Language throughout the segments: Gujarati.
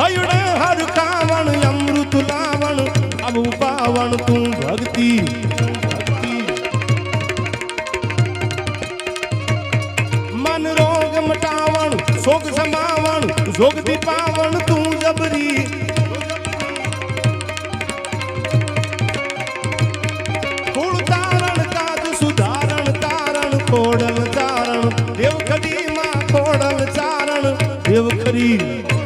હયડે હર કાવણ અમૃત લાવણ પાવન તું ભક્તિ. મન રોગ મટાવણ, શોક સમાવણ, જોગથી પાવણ તું જબરી. કુળ તારણ કાજ સુધારણ, તારણ, ખોડલ ચારણ. દેવખડીમાં ખોડલ ચારણ દેવખરી દેવખરી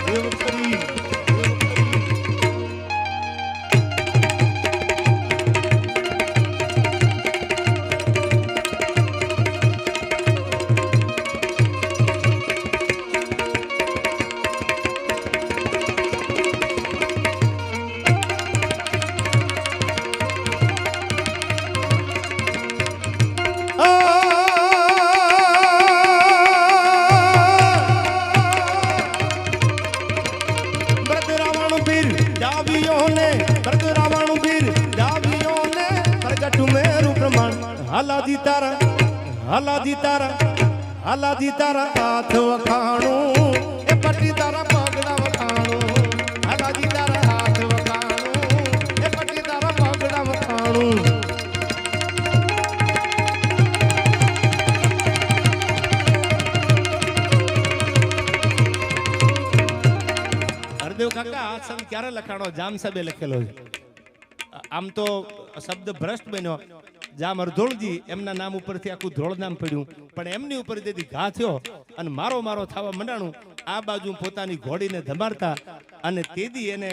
ભરત રાવણ પીર ડાબીઓને પ્રગટ મેરુ પ્રમાણ. હાલાજી તારા હાલાજી તારા હાલાજી તારા હાથ વખાણું. એ પટી તારા પગડા વખાણું. હરદેવ કાકા, આ શબ્દ ક્યારે લખાણો? જામ સાહેબે લખેલો છે. આમ તો શબ્દ ભ્રષ્ટ બન્યો. જામ અર્ધોળજી એમના નામ ઉપરથી આખું ધોળ નામ પડ્યું. પણ એમની ઉપર તેથી ઘા થયો અને મારો મારો થવા મંડાણું આ બાજુ પોતાની ઘોડીને ધમારતા અને તેદી એને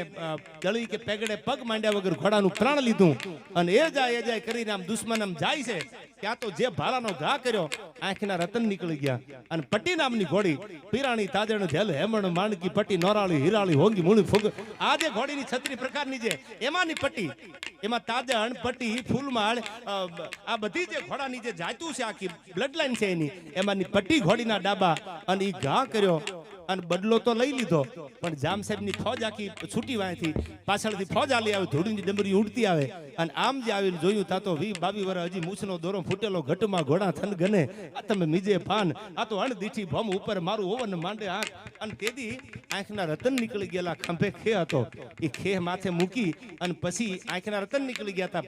દળી કે પેગડે પગ માંડ્યા વગર ઘોડાનું પ્રાણ લીધું. અને એ જાય એ જાય કરીને આમ દુશ્મન આમ જાય છે. ત્યાં તો જે ભાલાનો ઘા કર્યો, આંખના રતન નીકળી ગયા. અને પટ્ટી નામની ઘોડી, પીરાણી તાજણ ઝેલ હેમણ માણકી પટ્ટી, નોરાળી, હિરાળી, હોંગી, મૂળી, ફૂગ. આ જે ઘોડીની છત્રી પ્રકારની છે, એમાંની પટ્ટી, એમાં તાજણ, પટ્ટી, ફૂલમાળ આ બધી જે ઘોડાની જે જાતું છે, આખી બ્લડ લાઈન છે એની, એમાંની પટ્ટી ઘોડીના ડાબા. અને એ ઘા કર્યો અને બદલો તો લઈ લીધો. પણ જામ સાહેબની ફોજ આખી છૂટી વાંયથી પાછળથી ફોજ આલી આવે, ધૂળની ડમરી ઉડતી આવે. અને આમ જે આવીને જોયું, તા તો વી બાવી વર હજી મૂછનો દોરો ફૂટેલો, ઘટમાં ઘોડા થન ગને. આ તમે મીજે પાન આ તો અણદીઠી ભમ ઉપર મારું ઓવન માંડે આંખ અને તેદી આંખના રતન નીકળી ગયેલા ખંભે ખે હતો. એ ખે માથે મૂકી અને પછી આંખના રતન નીકળી ગયા હતા